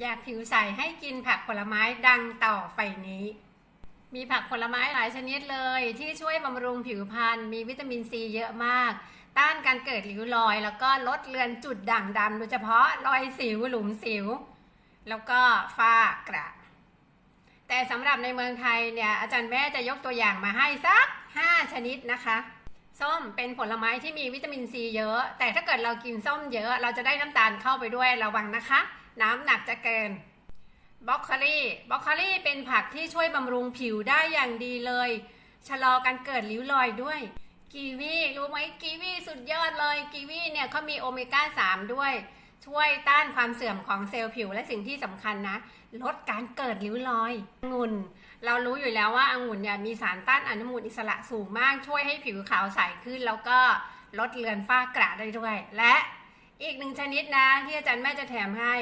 อยากผิวใสให้กินผักผลไม้ดังต่อไปนี้ มีผักผลไม้หลายชนิดเลย ที่ช่วยบำรุงผิวพรรณมีวิตามินซีเยอะมาก ต้านการเกิดริ้วรอย แล้วก็ลดเลือนจุดด่างดำโดยเฉพาะรอยสิวหลุมสิว แล้วก็ฝ้ากระแต่สำหรับในเมืองไทยเนี่ยอาจารย์แม่จะยกตัวอย่างมาให้สัก 5 ชนิดนะคะส้มเป็นผลไม้ที่มีวิตามินซีเยอะ แต่ถ้าเกิดเรากินส้มเยอะ เราจะได้น้ำตาลเข้าไปด้วยระวังนะคะ น้ำหนักจะเกินบล็อกโคลี่บล็อกโคลี่เป็นผักที่ช่วยบำรุงผิวได้อย่างดีเลย ชะลอการเกิดริ้วรอยด้วย กีวีรู้ไหมกีวีสุดยอดเลย กีวีเนี่ยเขามีโอเมก้า 3 ด้วย ช่วยต้านความเสื่อมของเซลล์ผิวและสิ่งที่สำคัญนะ ลดการเกิดริ้วรอยองุ่น เรารู้อยู่แล้วว่าองุ่นเนี่ยมีสารต้านอนุมูลอิสระสูงมาก ช่วยให้ผิวขาวใสขึ้น แล้วก็ลดเลือนฝ้ากระได้ด้วย และ อีกหนึ่งชนิดนะที่อาจารย์แม่จะแถมให้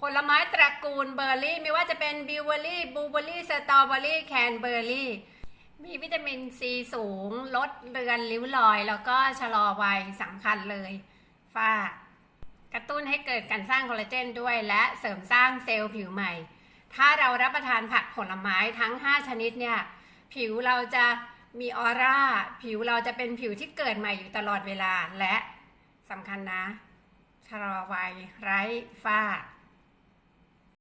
ผลไม้ตระกูลเบอร์รี่ ไม่ว่าจะเป็นบิวเบอร์รี่บลูเบอร์รี่สตรอเบอร์รี่แคนเบอร์รี่มีวิตามินซีสูง ลดเลือนริ้วรอย แล้วก็ชะลอวัยสำคัญเลย ฝ้ากระตุ้นให้เกิดการสร้างคอลลาเจนด้วย และเสริมสร้างเซลล์ผิวใหม่ ถ้าเรารับประทานผักผลไม้ทั้ง 5 ชนิดเนี่ย ผิวเราจะมีออร่า ผิวเราจะเป็นผิวที่เกิดใหม่อยู่ตลอดเวลาและสำคัญนะ ชะลอวัยไร้ฝ้า